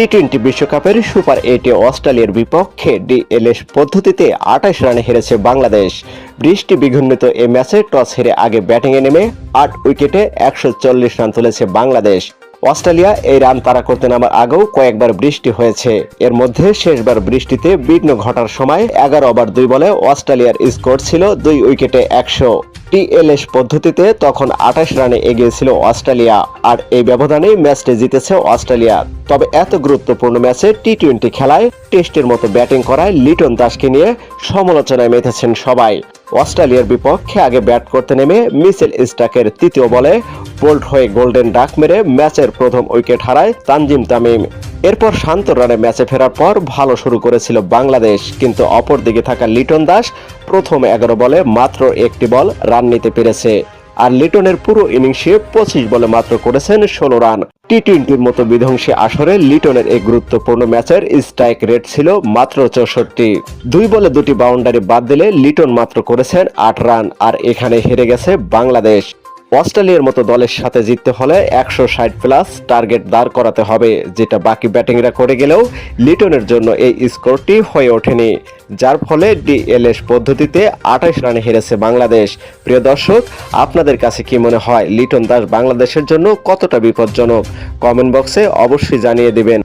T twenty বিশ্বকাপের super এইটে অস্ট্রেলিয়ার বিপক্ষে ডিএলএস পদ্ধতিতে আঠাশ রানে হেরেছে বাংলাদেশ। বৃষ্টি বিঘ্নিত এই ম্যাচে টস হেরে আগে ব্যাটিংয়ে নেমে আট উইকেটে একশো চল্লিশ রান তুলেছে বাংলাদেশ। অস্ট্রেলিয়া এই রান তারা করতে নামার আগেও কয়েকবার বৃষ্টি হয়েছে। এর মধ্যে শেষবার বৃষ্টিতে বিঘ্ন ঘটার সময় এগারো ওভার দুই বলে অস্ট্রেলিয়ার স্কোর ছিল দুই উইকেটে একশো। টিএলএস পদ্ধতিতে তখন আঠাশ রানে এগিয়েছিল অস্ট্রেলিয়া, আর এই ব্যবধানেই ম্যাচটি জিতেছে অস্ট্রেলিয়া। তবে এত গুরুত্বপূর্ণ ম্যাচে টি টোয়েন্টি খেলায় টেস্টের মতো ব্যাটিং করায় লিটন দাসকে নিয়ে সমালোচনায় মেতেছেন সবাই। অস্ট্রেলিয়ার বিপক্ষে আগে ব্যাট করতে নেমে মিসেল স্টাকের তৃতীয় বলে বোল্ড হয়ে গোল্ডেন ডাক মেরে ম্যাচের প্রথম উইকেট হারায় তানজিম তামিম। এরপর শান্ত রানে ম্যাচে ফেরার পর ভালো শুরু করেছিল বাংলাদেশ, কিন্তু অপরদিকে থাকা লিটন দাস প্রথম এগারো বলে মাত্র একটি বল রান নিতে পেরেছে। আর লিটনের পুরো ইনিংসে পঁচিশ বলে মাত্র করেছেন ষোলো রান। টি টোয়েন্টির মতো বিধ্বংসী আসরে লিটনের এই গুরুত্বপূর্ণ ম্যাচের স্ট্রাইক রেট ছিল মাত্র চৌষট্টি। দুই বলে দুটি বাউন্ডারি বাদ দিলে লিটন মাত্র করেছেন আট রান, আর এখানে হেরে গেছে বাংলাদেশ। অস্ট্রেলিয়ার মতো দলের সাথে জিততে হলে একশো ষাট প্লাস টার্গেট দাঁড় করাতে হবে, যেটা বাকি ব্যাটিংরা করে গেলেও লিটনের জন্য এই স্কোরটি হয়ে ওঠেনি। যার ফলে ডিএলএস পদ্ধতিতে আঠাশ রানে হেরেছে বাংলাদেশ। প্রিয় দর্শক, আপনাদের কাছে কি মনে হয়, লিটন দাস বাংলাদেশের জন্য কতটা বিপজ্জনক? কমেন্ট বক্সে অবশ্যই জানিয়ে দিবেন।